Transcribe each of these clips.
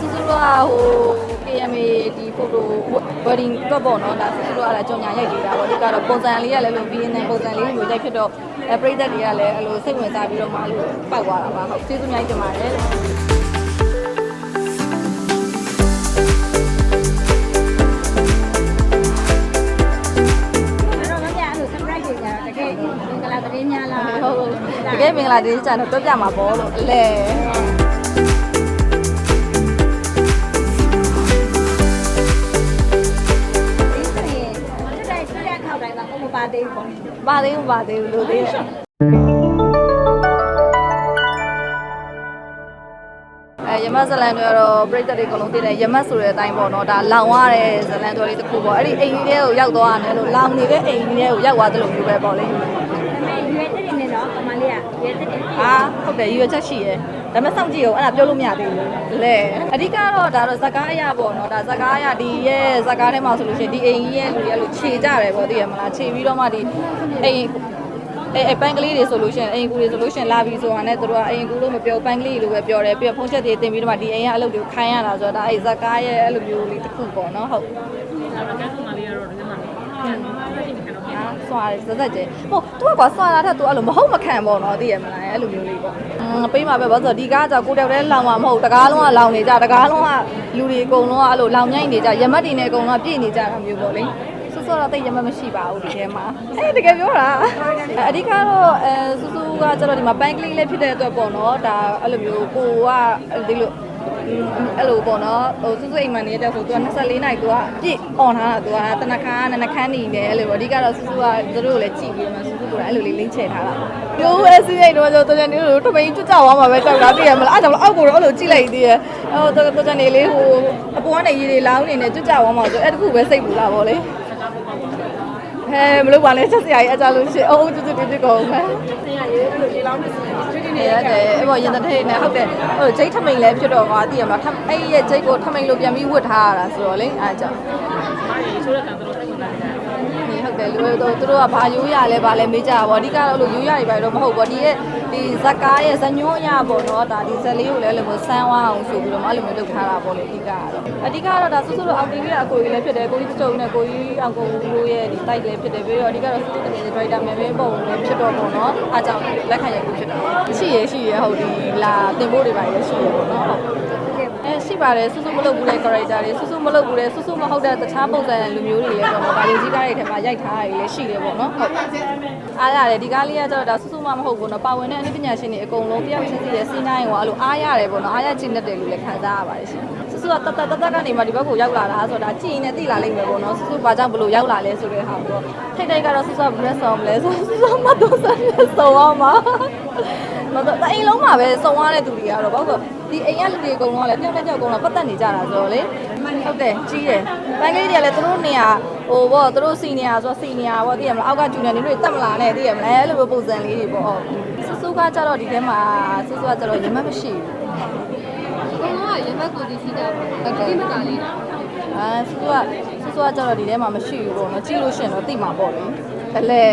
ဆူဆူတော့ဟို KMA ဒီ photo wedding အတွက်ပေါ့နော်ဒါဆူဆူတော့အဲ့ဒါကြောင်ညာရိုက်ကြတာပေါ့ဒီကတော့ပုံစံလေးကလည်းလို့ BNN ပုံစံလေးမျိုးရိုက်ဖြစ်တော့အဲပရိသတ်တွေကလည်းအဲ့လိုစိတ်ဝင်စားပြီးတော့မှအဲ့လိုပောက်သွားတာပါဟုတ်ကျေးဇူးအများကြီးတင်ပါတယ်တကယ်မင်္ဂလာဒေးချန်တော့တွက်ပြမှာပေါ့လို့အလဲ သေးဘူးပေါ့ပါသေးဘူးပါသေးဘူးလို့သေးတယ်အဲရမတ်ဇလန်တွေကတော့ပြိတ္တတွေအကုန်လုံးသိတယ်ရမတ်ဆိုတဲ့အတိုင်းပေါ့နော်ဒါလောင်ရတဲ့ဇလန်တော်လေးတစ်ခုပေါ့အဲ့ဒီအိမ်ကြီးလေးကိုရောက်သွားတယ်လို့လောင်နေတဲ့အိမ်ကြီးလေးကိုရောက်သွားတယ်လို့ပြောပဲပေါ့လေ ဒါပေမဲ့ရွေးတက်နေတော့ကမ လေးကရွေးတက်တယ်ဟာဟုတ်တယ်ရွေချက်ရှိရဲဒါပေမဲ့စောင့်ကြည့်ရောအဲ့ဒါပြောလို့မရသေးဘူးလဲအဓိကတော့ဒါတော့ဇကားအရပေါ့နော်ဒါဇကားအရဒီရဲ့ဇကားထဲမှာဆိုလို့ရှိရင်ဒီအိမ်ကြီးရဲ့လူရဲ့လို့ခြေကြတယ်ပေါ့သိရမလားခြေပြီးတော့မှဒီအိမ်အဲအဲပန်းကလေးတွေဆိုလို့ရှိရင်အိမ်ကူတွေဆိုလို့ရှိရင်လာပြီဆိုတာနဲ့တို့ကအိမ်ကူလို့မပြောပန်းကလေးလို့ပဲပြောတယ်ပြီးတော့ဖုန်းချက်တွေတင်ပြီးတော့မှဒီအိမ်ကအလုပ်တွေကိုခိုင်းရတာဆိုတော့ဒါအဲဇကားရဲ့အဲ့လိုမျိုးလေးတစ်ခုပေါ့နော်ဟုတ်အာဆွာတ ယ်ဇက်ဇက်ကျဲဟိုသူကကွာဆွာတာထက်သူအဲ့လိုမဟုတ်မခံပေါ့နော်သိရမလားအဲ့လိုမျိုးလေးပေါ့อืมပေးမှာပဲဘာလို့ဆိုတော့ဒီကားကြောင့်ကိုတောက်တဲ့လောင်မှာမဟုတ်တကားလုံးကလောင်နေကြတကားလုံးကလူတွေအကုန်လုံးကအဲ့လိုလောင်ညိုက်နေကြရမတ်တွေနဲ့အကုန်လုံးကပြည့်နေကြတာမျိုးပေါ့လေဆူဆူတော့တိတ်ရမတ်မရှိပါဘူးဒီထဲမှာအဲတကယ်ပြောတာအဲအဓိကတော့အဲဆူဆူကကျတော့ဒီမှာပန်းကလေးလေးဖြစ်တဲ့အတွက်ပေါ့နော်ဒါအဲ့လိုမျိုးကိုကဒီလို အဲ့လိုပေါ့နော်ဟိုစွစွအိမ်မနေတဲ့ဆိုသူက24နိုင်သူကပြည့် on ထားတာသူကတနခါနနခန်းနေတယ်အဲ့လိုပေါ့အဓိကတော့စွစွကသူတို့ကိုလည်းကြည့်ပြီးမှစွစွကအဲ့လိုလေးလိမ့်ချဲထားတာပြိုးအစီရိတ်တော့ဆိုတော့တနေလို့ထမင်းကျွတ်ကြသွားမှာပဲကြောက်တာသိရမလားအဲ့ကြောင့်အောက်ကိုတော့အဲ့လိုကြည့်လိုက်သေးရဲ့ဟိုတော်တနေလေးဟိုအပေါ်ကနေရေတွေလောင်းနေနေကျွတ်ကြသွားမှာဆိုအဲ့တခုပဲစိတ်ပူလာပေါ့လေ ဟဲမလို့ပါလဲချက်စရာကြီးအကြလို့ရှိအိုးကျွတ်ကျွတ်တိတိကုန်မယ်နေရတယ်အဲ့ပေါ်ရင်တဲ့နဲ့ဟုတ်တယ်ဟိုဂျိတ်ထမိန်လည်းဖြစ်တော့ကွာသိရမလားထအဲ့ရဲ့ဂျိတ်ကိုထမိန်လို့ပြန်ပြီးဝတ်ထားရတာဆိုတော့လေအားကြောင့်ဟုတ်တ ယ်လူတို့သူတို့ကဘာရိုးရလဲဘာလဲမေးကြတာပေါ့အဓိကတော့လို့ရိုးရတွေပါတော့မဟုတ်ဘူးဒီရဲ့ဒီဇကားရဲ့ဇညွန်းအရပေါ့နော်ဒါဒီဇလေးကိုလည်းအဲ့လိုမျိုးဆန်းဝအောင်ဆိုပြီးတော့အဲ့လိုမျိုးလုပ်ထားတာပေါ့လေအဓိကကတော့အဓိကတော့ဒါဆွဆွတို့အောင်တင်ပြီးအကိုကြီးလည်းဖြစ်တယ်ကိုကြီးစုံနဲ့ကိုကြီးအောင်ကိုတို့ရဲ့ဒီတိုက်လည်းဖြစ်တယ်ပြီးတော့အဓိကတော့ဆွဆွတကယ်ဒရိုက်တာမယ်ပဲပုံလည်းဖြစ်တော့ပေါ့နော်အားကြောင့်လက်ခံရခုဖြစ်တာရှိရရှိရဟုတ်ဒီလာတင်ဖို့တွေပါရရှိရပေါ့နော်ဟုတ် အဲရှိပါတယ်ဆူဆူမလုပ်ဘူးတဲ့ character တွေဆူဆူမလုပ်ဘူးတဲ့ဆူဆူမဟုတ်တဲ့တခြားပုံစံလူမျိုးတွေလည်းပေါ့နော်။ဒါလူကြီးကားတွေထဲမှာရိုက်ထားတာတွေလည်းရှိတယ်ပေါ့နော်။ဟုတ်။အားရတယ်ဒီကားလေးကကျတော့ဒါဆူဆူမမဟုတ်ဘူးနော်။ပါဝင်တဲ့အနည်းပညာရှင်တွေအကုန်လုံးတယောက်ချင်းစီရဲ့စီးနိုင်ကိုအဲ့လိုအားရတယ်ပေါ့နော်။အားရချင်တတ်တယ်လို့လည်းခံစားရပါတယ်ရှင်။ဆူဆူကတတ်တတ်တတ်ကနေမှဒီဘက်ကိုရောက်လာတာဆိုတော့ဒါကြည့်ရင်လည်းသိလာလိမ့်မယ်ပေါ့နော်။ဆူဆူဘာကြောင့်ဘလို့ရောက်လာလဲဆိုတဲ့ဟာပေါ့။ထိတ်ထိတ်ကတော့ဆူဆူကဘယ်ဆောင်မလဲဆိုဆူဆူမတော့ဆန်ဆောင်းအောင်ပါ။မတော့အိမ်လုံးမှာပဲစုံရတဲ့သူတွေကတော့ဘာလို့ဒီအိမ်ကလူတွေအကုန်လုံးကလည်းတယောက်တစ်ယောက်အကုန်လုံးပတ်သက်နေကြတာဆိုတော့လေဟုတ်တယ်ကြီးတယ်ပန်းကလေးတွေကလည်းသူတို့နေရာဟိုပေါ့သူတို့စီနေရာဆိုတော့စီနေရာပေါ့သိရမလားအောက်ကဂျူနီယာတွေတက်မလာနဲ့သိရမလားအဲ့လိုမျိုးပုံစံလေးတွေပေါ့ဆူဆူကကြတော့ဒီထဲမှာဆူဆူကကြတော့ရမတ်မရှိဘုံကရမတ်ကိုဒီစီတာပေါ့ဒီမကလေးနော်ဘူးအဲဆူဆူကဆူဆူကကြတော့ဒီထဲမှာမရှိဘူးပေါ့နော်ကြည့်လို့ရှိရင်တော့သိမှာပေါ့လေအလဲ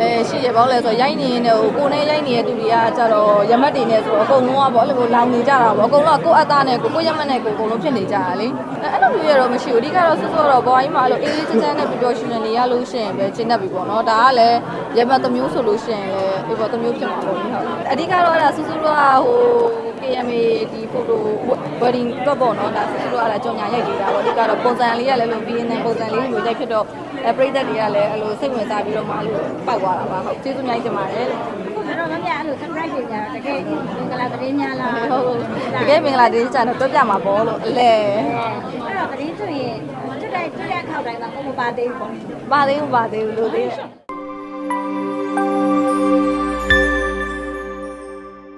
အဲရှိရပေါ့လဲဆိုရိုက်နေနေဟိုကိုနဲ့ရိုက်နေတဲ့သူတွေကကြတော့ရမတ်တွေနဲ့ဆိုတော့အကုန်လုံးကပေါ့အဲ့လိုလောင်နေကြတာပေါ့အကုန်လုံးကကိုယ့်အသားနဲ့ကိုကိုရမတ်နဲ့ကိုအကုန်လုံးဖြစ်နေကြတာလေအဲ့လိုမျိုးရတော့မရှိဘူးအဓိကတော့ဆူဆူကတော့ဘွားကြီးမှာအဲ့လိုအေးလေးချမ်းချမ်းနဲ့ပျော်ပျော်ရွှင်ရွှင်နေရလို့ရှိရင်ပဲကျင်းတတ်ပြီပေါ့နော်ဒါကလည်းရမတ်တစ်မျိုးဆိုလို့ရှိရင်လည်းအေးပေါ့တစ်မျိုးဖြစ်မှာပေါ့ဟုတ်အဓိကတော့အဲ့ဒါဆူဆူကဟို KMA ဒီ photo wedding တော့ပေါ့နော်ဒါဆူဆူကအဲ့ဒါကြောင်ညာရိုက်ပေးတာပေါ့အဓိကတော့ပုံစံလေးကလည်းလို့ပြီးရင်ပုံစံလေးမျိုးရိုက်ဖြစ်တော့ အဲပရိသတ်တွေကလည်းအဲ့လိုစိတ်ဝင်စားပြီးတော့မှအဲ့လိုပောက်သွားတာပါဟုတ်ကျေးဇူးအများကြီးတင်ပါတယ်လို့အဲ့တော့မပြအဲ့လို surprise တွေကြတော့တကယ်မင်္ဂလာသတင်းများလားဟုတ်ဟုတ်တကယ်မင်္ဂလာဒေးချာတော့တွက်ပြမှာပေါ့လို့အလဲအဲ့တော့သတင်းဆိုရင်တက်တက်တက်ခောက်တိုင်းမှာကိုမပါသေးဘူးပေါ့ပါသေးဘူးပါသေးဘူးလို့သေးတယ်